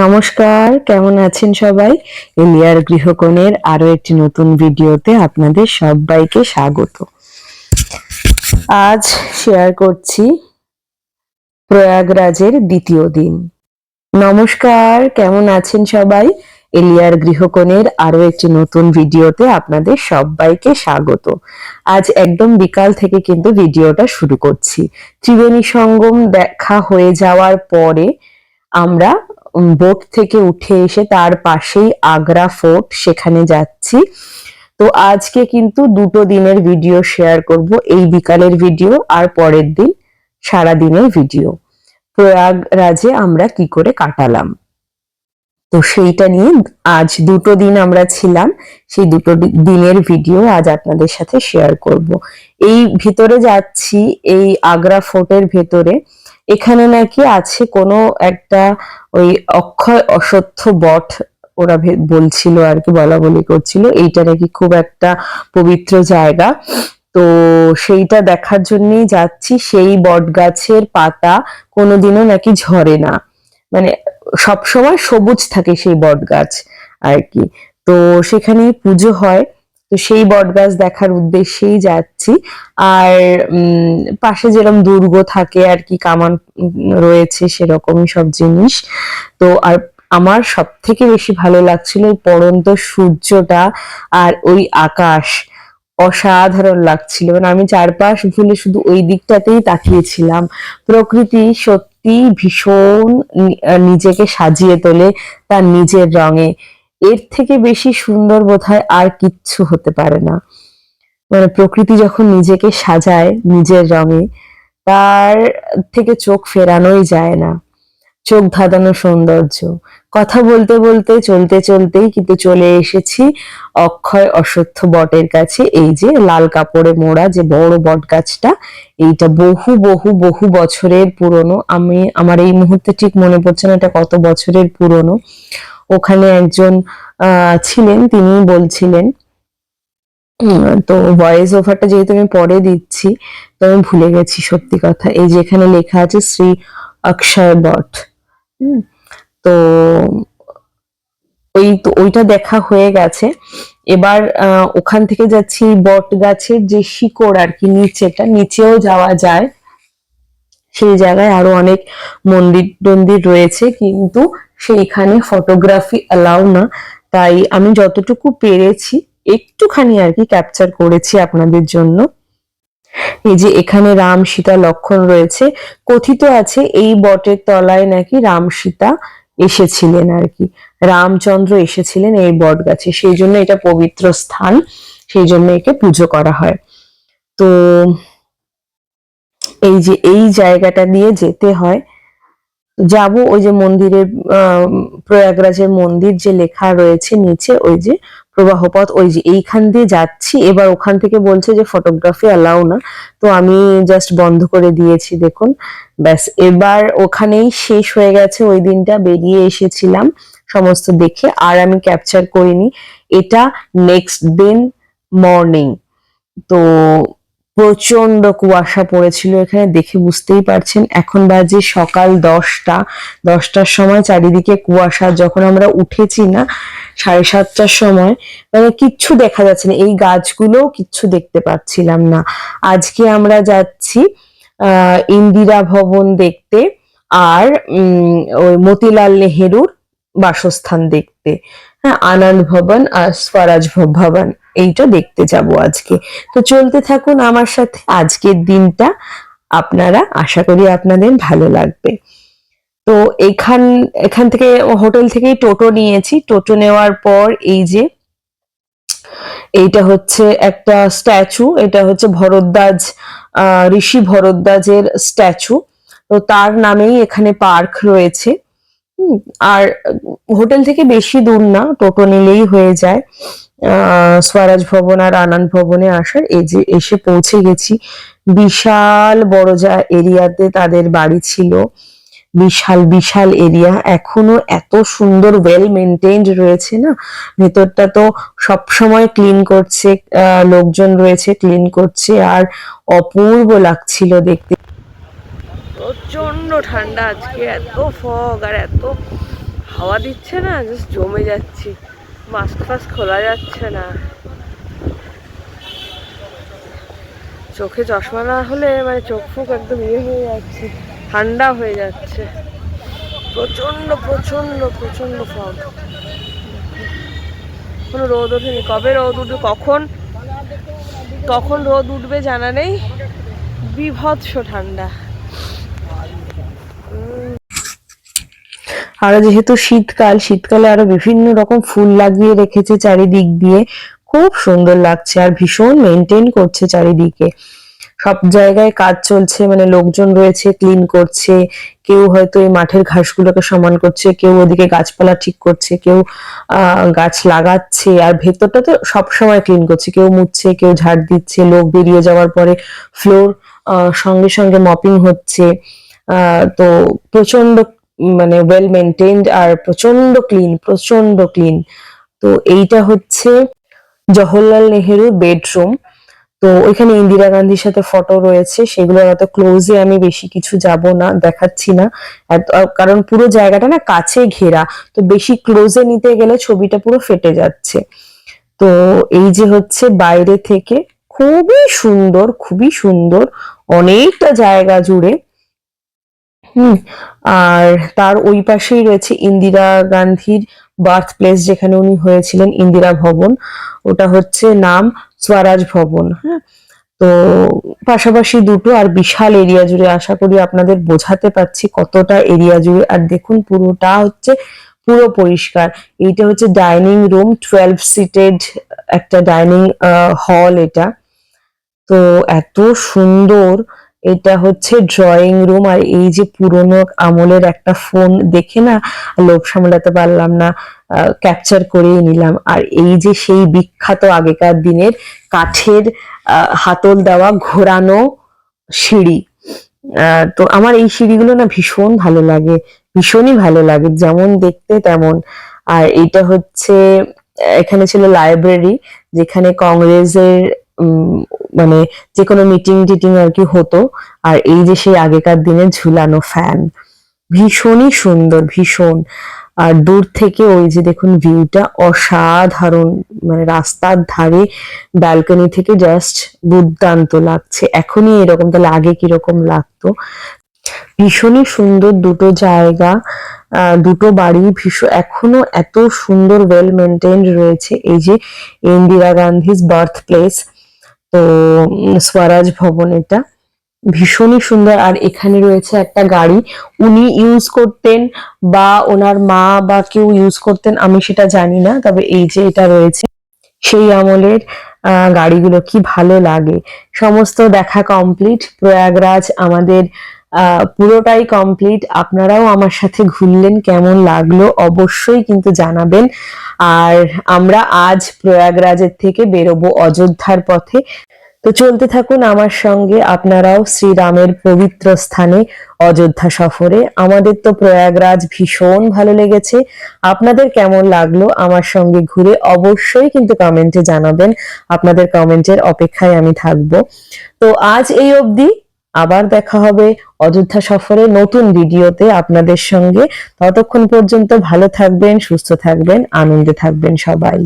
নমস্কার, কেমন আছেন সবাই? এলিয়ার গৃহকোণের আরও একটি নতুন ভিডিওতে আপনাদের সবাইকে স্বাগত। আজ শেয়ার করছি প্রয়াগরাজের দ্বিতীয় দিন। নমস্কার, কেমন আছেন সবাই? এলিয়ার গৃহকোণের আরও একটি নতুন ভিডিওতে আপনাদের সবাইকে স্বাগত। আজ একদম বিকাল থেকে কিন্তু ভিডিওটা শুরু করছি। ত্রিবেণী সঙ্গম দেখা হয়ে যাওয়ার পরে আমরা বোট থেকে উঠে এসে তার পাশেই আগ্রা ফোর্ট, সেখানে যাচ্ছি। তো আজকে কিন্তু দুটো দিনের ভিডিও শেয়ার করব। এই বিকালের ভিডিও আর পরের দিন সারা দিনের ভিডিও প্রয়াগরাজে আমরা কি করে কাটালাম? তো সেইটা নিয়ে আজ দুটো দিন আমরা ছিলাম। সেই দুটো দিনের ভিডিও আজ আপনাদের সাথে শেয়ার করব। এই ভিতরে যাচ্ছি, এই আগ্রা ফোর্টের ভেতরে। এখানে নাকি আছে কোনো একটা ওই অক্ষয় অসত্য বট, ওরা বলছিল আর কি, বলা বলি করছিল। এইটা নাকি খুব একটা পবিত্র জায়গা। তো সেইটা দেখার জন্যই যাচ্ছি। সেই বট গাছের পাতা কোনোদিনও নাকি ঝরে না। মানে সবসময় সবুজ থাকে সেই বট গাছ আর কি। তো সেখানে পুজো হয়। তো সেই বট গাছ দেখার উদ্দেশ্যেই যাচ্ছি। আর পাশে যেরকম দুর্গ থাকে আর কি, কামান রয়েছে সেরকমই সব জিনিস। তো আর আমার সব থেকে বেশি ভালো লাগছিল ওই পড়ন্ত সূর্যটা আর ওই আকাশ। অসাধারণ লাগছিল। মানে আমি চারপাশ ভুলে শুধু ওই দিকটাতেই তাকিয়েছিলাম। প্রকৃতি সত্যি ভীষণ নিজেকে সাজিয়ে তোলে তার নিজের রঙে। এর থেকে বেশি সুন্দর বোধহয় আর কিচ্ছু হতে পারে না। মানে প্রকৃতি যখন নিজেকে সাজায় নিজের রঙে, তার থেকে চোখ ফেরানোই যায় না। চোখ ধাঁধানো সৌন্দর্য। কথা বলতে বলতে, চলতে চলতেই কিন্তু চলে এসেছি অক্ষয় অশ্বত্থ বটের কাছে। এই যে লাল কাপড়ে মোড়া যে বড় বট গাছটা, এইটা বহু বহু বহু বছরের পুরনো। আমি, আমার এই মুহূর্তে ঠিক মনে পড়ছে না এটা কত বছরের পুরনো। ওখানে একজন ছিলেন তিনি বলছিলেন। তো ভয়েস ওভারটা যেহেতু আমি পরে দিচ্ছি, তো আমি ভুলে গেছি সত্যি কথা। এই যেখানে লেখা আছে শ্রী অক্ষয় বট। তো ওই, তো ওইটা দেখা হয়ে গেছে। এবার ওখান থেকে যাচ্ছি বট গাছের যে শিকড় আর কি নিচেটা, নিচেও যাওয়া যায়। সেই জায়গায় আরও অনেক মন্দির টন্দির রয়েছে, কিন্তু সেইখানে ফটোগ্রাফি অ্যালাউ না। তাই আমি যতটুকু পেরেছি, একটুখানি আর কি ক্যাপচার করেছি আপনাদের জন্য। এই যে এখানে রাম সীতা লক্ষণ রয়েছে, কথিত আছে এই বটের তলায় নাকি রাম সীতা এসেছিলেন আর কি। রামচন্দ্র এসেছিলেন এই বট গাছে, সেই জন্য এটা পবিত্র স্থান, সেই জন্য একে পুজো করা হয়। তো এই যে এই জায়গাটা দিয়ে যেতে হয় যাব, ওই যে মন্দিরের প্রয়াগরাজের মন্দির যে লেখা রয়েছে নিচে, ওই যে প্রবাহপথ, ওই যে এইখান দিয়ে যাচ্ছি। এবার ওখান থেকে বলছে যে ফটোগ্রাফি অ্যালাউ না। তো আমি জাস্ট বন্ধ করে দিয়েছি, দেখুন। ব্যাস, এবার ওখানেই শেষ হয়ে গেছে ওই দিনটা, বেরিয়ে এসেছিলাম সমস্ত দেখে, আর আমি ক্যাপচার করিনি। এটা নেক্সট দিন মর্নিং তো প্রচণ্ড কুয়াশা পড়েছিল এখানে, দেখে বুঝতেই পারছেন। এখন বাজে সকাল দশটা। দশটার সময় চারিদিকে কুয়াশা, যখন আমরা উঠেছি না, সাড়ে সাতটার সময় মানে কিচ্ছু দেখা যাচ্ছে না। এই গাছগুলোও কিচ্ছু দেখতে পাচ্ছিলাম না। আজকে আমরা যাচ্ছি ইন্দিরা ভবন দেখতে, আর ওই মতিলাল নেহেরুর বাসস্থান দেখতে। হ্যাঁ আনন্দ ভবন আর স্বরাজ ভবন, এইটা দেখতে যাব আজকে। তো চলতে থাকুন আমার সাথে। আজকের দিনটা আপনারা, আশা করি আপনাদের ভালো লাগবে। তো এখান এখান থেকে, হোটেল থেকেই টোটো নিয়েছি। টোটো নেওয়ার পর এই যে, এইটা হচ্ছে একটা স্ট্যাচু। এটা হচ্ছে ভরদ্বাজ ঋষি ভরদ্বাজের স্ট্যাচু। তো তার নামেই এখানে পার্ক রয়েছে। আর হোটেল থেকে বেশি দূর না, টোটো নিলেই হয়ে যায়। স্বরাজ ভবন আর আনন্দ ভবনে আসার, এই যে এসে পৌঁছে গেছি। বিশাল বড় যা এরিয়াতে তাদের বাড়ি ছিল। বিশাল বিশাল এরিয়া। এখনও এত সুন্দর ওয়েল মেনটেন্ড রয়েছে না? ভেতরটা তো সব সময় ক্লিন করছে লোকজন রয়েছে ক্লিন করছে, আর অপূর্ব লাগছিল দেখতে। প্রচণ্ড ঠান্ডা আজকে, এত ফগ আর এত হাওয়া দিচ্ছে না জাস্ট জমে যাচ্ছি। মাস্ক ফাস্ক খোলা যাচ্ছে না। চোখে চশমা না হলে মানে চোখ ফুক একদম ইয়ে হয়ে যাচ্ছে, ঠান্ডা হয়ে যাচ্ছে। প্রচণ্ড প্রচণ্ড প্রচণ্ড ফগ। কোনো রোদ ওঠেনি। কবে রোদ উঠবে, কখন? কখন রোদ উঠবে জানা নেই। বিভৎস ঠান্ডা। আর যেহেতু শীতকাল, শীতকালে আরও বিভিন্ন রকম ফুল লাগিয়ে রেখেছে চারিদিক দিয়ে। খুব সুন্দর লাগছে আর ভীষণ মেনটেন করছে চারিদিকে। সব জায়গায় কাজ চলছে মানে লোকজন রয়েছে ক্লিন করছে। কেউ হয়তো এই মাঠের ঘাসগুলোকে সমান করছে, কেউ ওদিকে গাছপালা ঠিক করছে, কেউ গাছ লাগাচ্ছে। আর ভেতরটা তো সবসময় ক্লিন করছে। কেউ মুছছে, কেউ ঝাড় দিচ্ছে, লোক বেরিয়ে যাওয়ার পরে ফ্লোর সঙ্গে সঙ্গে মপিং হচ্ছে। তো প্রচণ্ড মানে ওয়েল মেনটেন্ড আর প্রচণ্ড ক্লিন প্রচণ্ড ক্লিন তো এইটা হচ্ছে জওহরলাল নেহেরু বেডরুম তো ওইখানে ইন্দিরা গান্ধীর সাথে ফটো রয়েছে সেগুলো এত ক্লোজে আমি বেশি কিছু যাব না, দেখাচ্ছি না। কারণ পুরো জায়গাটা না কাছে ঘেরা, তো বেশি ক্লোজে নিতে গেলে ছবিটা পুরো ফেটে যাচ্ছে। তো এই যে হচ্ছে বাইরে থেকে, খুবই সুন্দর খুবই সুন্দর, অনেকটা জায়গা জুড়ে হুম। আর তার ওই পাশেই রয়েছে ইন্দিরা গান্ধীর বার্থ প্লেস যেখানে উনি হয়েছিলেন ইন্দিরা ভবন। ওটা হচ্ছে নাম স্বরাজ ভবন হ্যাঁ। তো পাশাপাশি দুটো আর বিশাল এরিয়া জুড়ে আশা করি আপনাদের বোঝাতে পারছি কতটা এরিয়া জুড়ে। আর দেখুন, পুরোটা হচ্ছে পুরো পরিষ্কার। এইটা হচ্ছে ডাইনিং রুম, টুয়েলভ সিটেড একটা ডাইনিং হল এটা। তো এত সুন্দর এটা হচ্ছে ড্রয়িং রুম আর এই যে পুরনো আমলের একটা ফোন দেখে না লোভ সামলাতে পারলাম না ক্যাপচার করেই নিলাম। আর এই যে সেই বিখ্যাত আগেকার দিনের কাঠের হাতল দেওয়া ঘোরানো সিঁড়ি তো আমার এই সিঁড়িগুলো না ভীষণ ভালো লাগে, ভীষণই ভালো লাগে, যেমন দেখতে তেমন। আর এটা হচ্ছে, এখানে ছিল লাইব্রেরি যেখানে কংগ্রেসের মানে যে কোনো মিটিং টিটিং আর কি হতো। আর এই যে সেই আগেকার দিনে ঝুলানো ফ্যান ভীষণই সুন্দর, ভীষণ। আর দূর থেকে ওই যে দেখুন ভিউটা অসাধারণ মানে রাস্তার ধারে ব্যালকনি থেকে জাস্ট দুর্দান্ত লাগছে। এখনই এরকম, তাহলে আগে কীরকম লাগতো? ভীষণই সুন্দর দুটো জায়গা দুটো বাড়ি, ভীষণ, এখনও এত সুন্দর ওয়েল মেনটেন্ড রয়েছে। এই যে ইন্দিরা গান্ধীজ বার্থ প্লেস তো স্বরাজ ভবন এটা। ভীষণই সুন্দর। আর এখানে রয়েছে একটা গাড়ি। উনি ইউজ করতেন বা ওনার মা বা কেউ ইউজ করতেন, আমি সেটা জানি না, তবে এই যে এটা রয়েছে, সেই আমলের গাড়িগুলো কি ভালো লাগে। সমস্ত দেখা কমপ্লিট প্রয়াগরাজ আমাদের পুরোটাই কমপ্লিট আপনারাও আমার সাথে ঘুরলেন, কেমন লাগল অবশ্যই কিন্তু জানাবেন। আর আমরা আজ প্রয়াগরাজের থেকে বেরোবো অযোধ্যার পথে। তো চলতে থাকুন আমার সঙ্গে, আপনারাও শ্রীরামের পবিত্র স্থানে অযোধ্যা সফরে। আমাদের তো প্রয়াগরাজ ভীষণ ভালো লেগেছে। আপনাদের কেমন লাগল আমার সঙ্গে ঘুরে অবশ্যই কিন্তু কমেন্টে জানাবেন। আপনাদের কমেন্টের অপেক্ষায় আমি থাকব। তো আজ এই অবধি। আবার দেখা হবে অযোধ্যা সফরে নতুন ভিডিওতে আপনাদের সঙ্গে। ততক্ষণ পর্যন্ত ভালো থাকবেন, সুস্থ থাকবেন, আনন্দে থাকবেন সবাই।